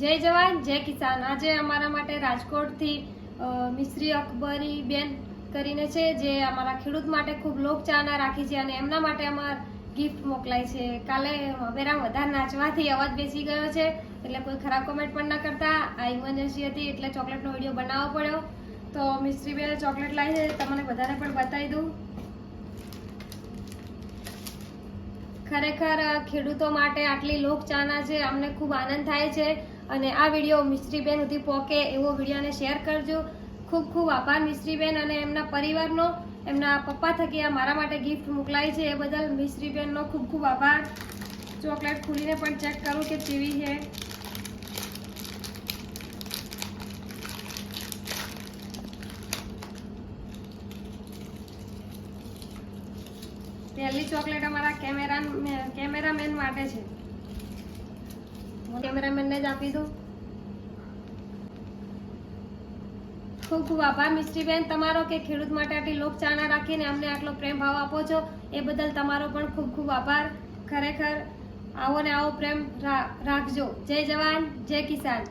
જય જવાન, જય કિસાન. આજે અમારા માટે રાજકોટથી મિસ્ત્રી અકબરી બેન કરીને છે, જે અમારા ખેડૂત માટે ખૂબ લોકચાહના રાખી છે અને એમના માટે અમાર ગિફ્ટ મોકલાય છે. કાલે વેરામ વધારે નાચવાથી અવાજ બેસી ગયો છે, એટલે કોઈ ખરાબ કોમેન્ટ પણ ના કરતા. આ ઇમરજન્સી હતી એટલે ચોકલેટનો વીડિયો બનાવવો પડ્યો. તો મિશ્રી બેન ચોકલેટ લાવી છે, તમને બધાને પણ બતાવી દઉં. ખરેખર ખેડૂતો માટે આટલી લોકચાહના છે, અમને ખૂબ આનંદ થાય છે. અને આ વીડિયો મિસ્ત્રીબેન સુધી પહોંચે એવો વિડીયોને શેર કરજો. ખૂબ ખૂબ આભાર મિસ્ત્રીબેન અને એમના પરિવારનો. એમના પપ્પા થકી આ મારા માટે ગિફ્ટ મોકલાય છે. એ બદલ મિસ્ત્રીબેનનો ખૂબ ખૂબ આભાર. ચોકલેટ ખોલીને પણ ચેક કરું કે કેવી છે. પહેલી ચોકલેટ અમારા કેમેરા માટે છે. કેમેરામેનને જ આપી દઉં. ખૂબ ખૂબ આભાર મિસ્ટ્રીબેન તમારો કે ખેડૂત માટે આટલી લોકચાહના રાખીને અમને આટલો પ્રેમ ભાવ આપો છો, એ બદલ તમારો પણ ખૂબ ખૂબ આભાર. ખરેખર આવો ને આવો પ્રેમ રાખજો. જય જવાન, જય કિસાન.